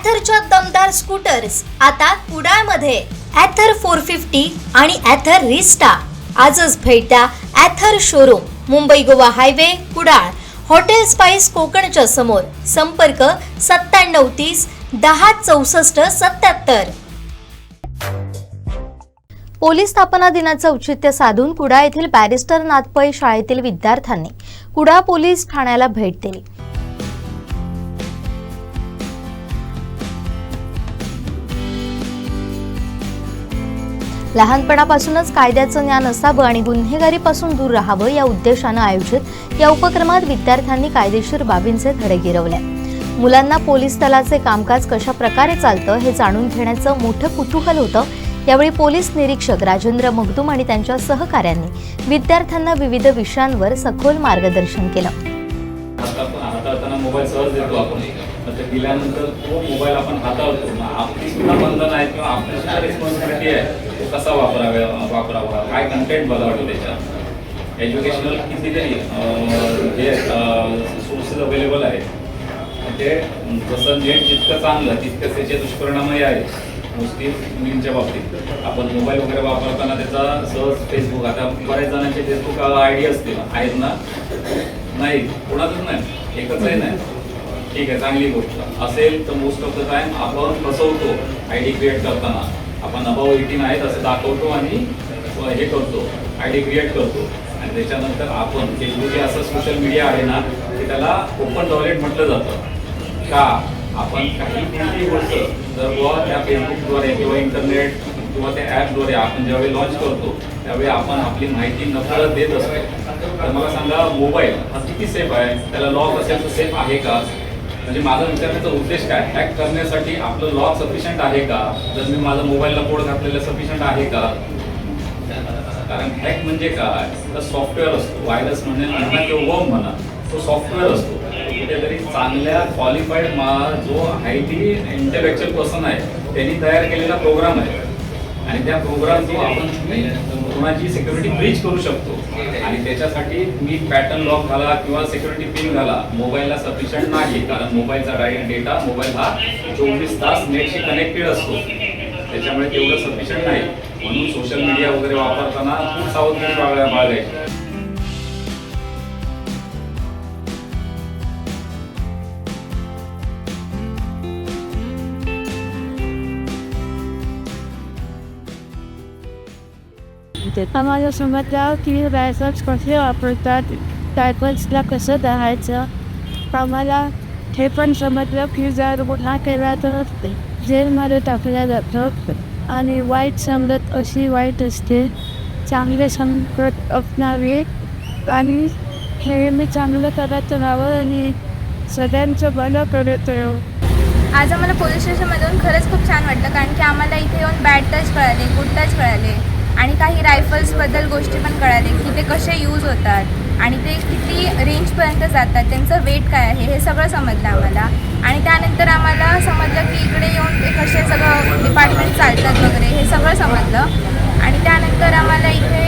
ॲथरच्या दमदार स्कूटर्स आता कुडाळमध्ये. ॲथर फोर फिफ्टी आणि ॲथर रिस्टा आजच भेट द्या Ather showroom Mumbai Goa highway Kudal. Hotel Spice कोकणच्या समोर. संपर्क सत्त्याण्णव तीस दहा चौसष्ट सत्याहत्तर पोलीस स्थापना दिनाचं औचित्य साधून कुडा येथील बॅरिस्टर नाथपै शाळेतील विद्यार्थ्यांनी कुडा पोलीस ठाण्याला भेट दिली. लहानपणापासूनच कायद्याचं ज्ञान असावं आणि गुन्हेगारीपासून दूर राहावं या उद्देशानं आयोजित या उपक्रमात विद्यार्थ्यांनी कायदेशीर बाबींचे धडे गिरवले. मुलांना पोलीस दलाचे कामकाज कशा प्रकारे चालतं हे जाणून घेण्याचं मोठं कुतूहल होतं. यावेळी पोलीस निरीक्षक राजेंद्र मगदूम आणि त्यांच्या सहकाऱ्यांनी विद्यार्थ्यांना विविध विषयांवर सखोल मार्गदर्शन केलं. हातात ते दिल्यानंतर तो मोबाईल आपण हाताळतो मग आपली सुद्धा बंधन आहे किंवा आपली सुद्धा रिस्पॉन्सिबिलिटी आहे तो कसा वापरावे वापरावा? काय कंटेंट बघावं त्याच्यात? एज्युकेशनल कितीतरी जे सोर्सेस अवेलेबल आहेत. ते जसं नेट जितकं चांगलं तितकंच त्याचे दुष्परिणामही आहेत. मोस्टली मुलींच्या बाबतीत. आपण मोबाईल वगैरे वापरताना त्याचा सहज फेसबुक आता बऱ्याच जणांचे फेसबुक आय डी असतील. आहेत ना? नाही. कोणाचंच नाही. एकचही नाही ठीक आहे चांगली गोष्ट. असेल तर मोस्ट ऑफ द टाइम आपण फसवतो आय डी क्रिएट करताना. आपण अबाव एटीन आहेत असं दाखवतो आणि हे करतो आय डी क्रिएट करतो. आणि त्याच्यानंतर आपण फेसबुक हे असं सोशल मीडिया आहे ना की त्याला ओपन टॉयलेट म्हटलं जातं. का? आपण काही कोणतीही गोष्ट जर बुवा त्या फेसबुकद्वारे किंवा इंटरनेट किंवा त्या ॲपद्वारे आपण ज्यावेळी लॉन्च करतो त्यावेळी आपण आपली माहिती नकळत देत असतो. तर मला सांगा मोबाईल हा किती सेफ आहे? त्याला लॉक असेल तर सेफ आहे का? म्हणजे माझा विचारण्याचा उद्देश काय? हॅक करण्यासाठी आपलं लॉक सफिशियंट आहे का? जर मी माझा मोबाईलला कोड घातलेला सफिशियंट आहे का? कारण हॅक म्हणजे काय? तर सॉफ्टवेअर असतो. व्हायरस म्हणजे म्हणा किंवा वर्म म्हणा. तो सॉफ्टवेअर असतो. कुठेतरी चांगल्या क्वालिफाईड मा जो हायली इंटेलेक्च्युअल पर्सन आहे त्यांनी तयार केलेला प्रोग्राम आहे. आणि त्या प्रोग्राम जो आपण कोणाची सिक्युरिटी ब्रीच करू शकतो आणि त्याच्यासाठी तुम्ही पॅटर्न लॉक घाला किंवा सिक्युरिटी पिन घाला मोबाईलला सफिशियंट नाही कारण मोबाईलचा डायरेक्ट डेटा मोबाईल हा चोवीस तास नेटशी कनेक्टेड असतो. त्याच्यामुळे तेवढं सफिशियंट नाही. म्हणून सोशल मीडिया वगैरे वापरताना खूप सावधगिरी बाळगायची. आम्हाला समजलं की लायसन्स कसे वापरतात लायसन्सला कसं राहायचं आम्हाला हे पण समजलं की जर गुन्हा केला तर जेलमध्ये टाकल्या जातं आणि वाईट समजत अशी वाईट असते चांगले संकट असणारे आणि हे मी चांगलं करत राहावं आणि सगळ्यांचं भलं करत राहावं आज आम्हाला पोलीस स्टेशनमधून खरंच खूप छान वाटतं कारण की आम्हाला इथे येऊन बॅड टच कळाले गुड टच कळाले. आणि काही रायफल्सबद्दल गोष्टी पण कळाले की ते कसे यूज होतात आणि ते किती रेंजपर्यंत जातात त्यांचं वेट काय आहे हे सगळं समजलं आम्हाला. आणि त्यानंतर आम्हाला समजलं की इकडे येऊन ते कसे सगळं डिपार्टमेंट चालतात वगैरे हे सगळं समजलं. आणि त्यानंतर आम्हाला इथे